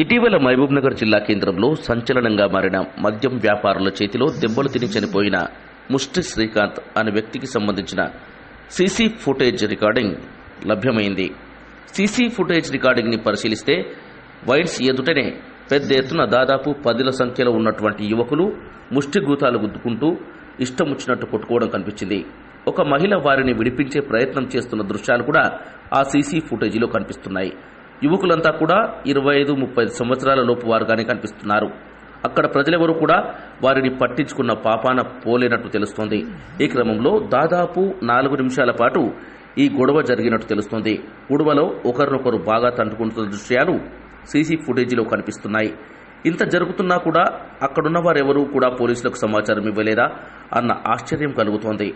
ఇటీవల మహబూబ్నగర్ జిల్లా కేంద్రంలో సంచలనంగా మారిన మద్యం వ్యాపారుల చేతిలో దెబ్బలు తిని చనిపోయిన ముష్టి శ్రీకాంత్ అనే వ్యక్తికి సంబంధించిన సీసీ ఫుటేజ్ రికార్డింగ్ లభ్యమైంది. సీసీ ఫుటేజ్ రికార్డింగ్ని పరిశీలిస్తే వైన్స్ ఎదుటనే పెద్ద ఎత్తున దాదాపు పదిల సంఖ్యలో ఉన్నటువంటి యువకులు ముష్టి గూతాలు గుద్దుకుంటూ ఇష్టం వచ్చినట్టు కొట్టుకోవడం కనిపించింది. ఒక మహిళ వారిని విడిపించే ప్రయత్నం చేస్తున్న దృశ్యాలు కూడా ఆ సీసీ ఫుటేజీలో కనిపిస్తున్నాయి. యువకులంతా కూడా ఇరవై ఐదు ముప్పై సంవత్సరాల లోపు వారుగానే కనిపిస్తున్నారు. అక్కడ ప్రజలెవరూ కూడా వారిని పట్టించుకున్న పాపాన పోలేనట్టు తెలుస్తోంది. ఈ క్రమంలో దాదాపు నాలుగు నిమిషాల పాటు ఈ గొడవ జరిగినట్టు తెలుస్తోంది. గొడవలో ఒకరినొకరు బాగా తంటుకుంటున్న దృశ్యాలు సీసీ ఫుటేజీలో కనిపిస్తున్నాయి. ఇంత జరుగుతున్నా కూడా అక్కడున్న వారెవరూ కూడా పోలీసులకు సమాచారం ఇవ్వలేదా అన్న ఆశ్చర్యం కలుగుతోంది.